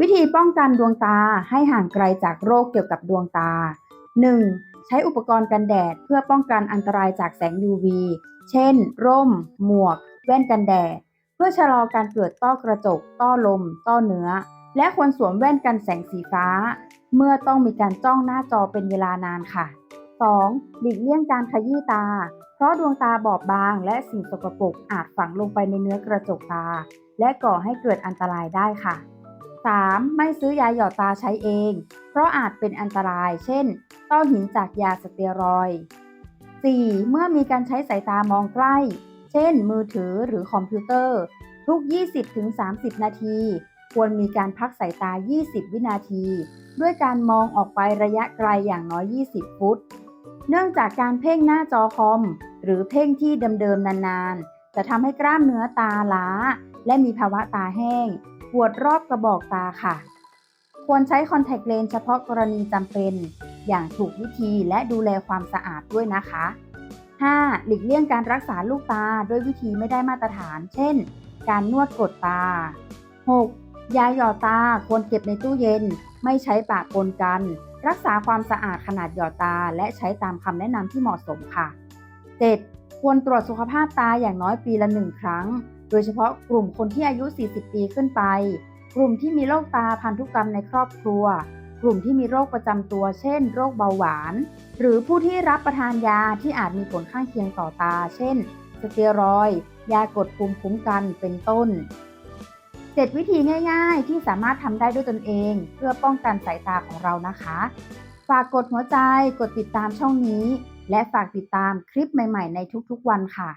วิธีป้องกันดวงตาให้ห่างไกลจากโรคเกี่ยวกับดวงตา 1. ใช้อุปกรณ์กันแดดเพื่อป้องกันอันตรายจากแสง UV เช่น ร่ม หมวก แว่นกันแดด เพื่อชะลอการเกิดต้อกระจก ต้อลม ต้อเนื้อ และควรสวมแว่นกันแสงสีฟ้า เมื่อต้องมีการจ้องหน้าจอเป็นเวลานานค่ะ 2. หลีกเลี่ยงการขยี้ตา เพราะดวงตาบอบบาง และสิ่งสกปรกอาจฝังลงไปในเนื้อกระจกตา และก่อให้เกิดอันตรายได้ค่ะ 3. ไม่ซื้อยาหยอดตาใช้เอง เพราะอาจเป็นอันตราย เช่น ต้อหินจากยาสเตียรอย 4. เมื่อมีการใช้สายตามองใกล้ เช่น มือถือหรือคอมพิวเตอร์ ทุก 20-30 นาที ควรมีการพักสายตา 20 วินาที ด้วยการมองออกไประยะไกลอย่างน้อย 20 ฟุต เนื่องจากการเพ่งหน้าจอคอม หรือเพ่งที่เดิมๆนานๆ จะทำให้กล้ามเนื้อตาล้า และมีภาวะตาแห้ง ปวดรอบกระบอกตาค่ะ ควรใช้คอนแทคเลนส์เฉพาะกรณีจำเป็น อย่างถูกวิธีและดูแลความสะอาดด้วยนะคะ 5. หลีกเลี่ยงการรักษาลูกตาด้วยวิธีไม่ได้มาตรฐาน เช่น การนวดกดตา 6. ยาหยอดตาควรเก็บในตู้เย็น ไม่ใช้ปะปนกัน รักษาความสะอาดขนาดหยอดตา และใช้ตามคำแนะนำที่เหมาะสมค่ะ 7. ควรตรวจสุขภาพตาอย่างน้อยปีละหนึ่งครั้ง โดยเฉพาะกลุ่มคนที่อายุ 40 ปีขึ้นไป กลุ่มที่มีโรคตาพันธุกรรมในครอบครัว กลุ่มที่มีโรคประจำตัว เช่น โรคเบาหวาน หรือผู้ที่รับประทานยาที่อาจมีผลข้างเคียงต่อตา เช่น สเตียรอยยากดภูมิคุ้มกันเป็นต้น 7 วิธีง่าย ๆ ที่สามารถทำได้ด้วยตนเอง เพื่อป้องกันสายตาของเรานะคะ ฝากกดหัวใจ กดติดตามช่องนี้ และฝากติดตามคลิปใหม่ ๆ ในทุกๆวันค่ะ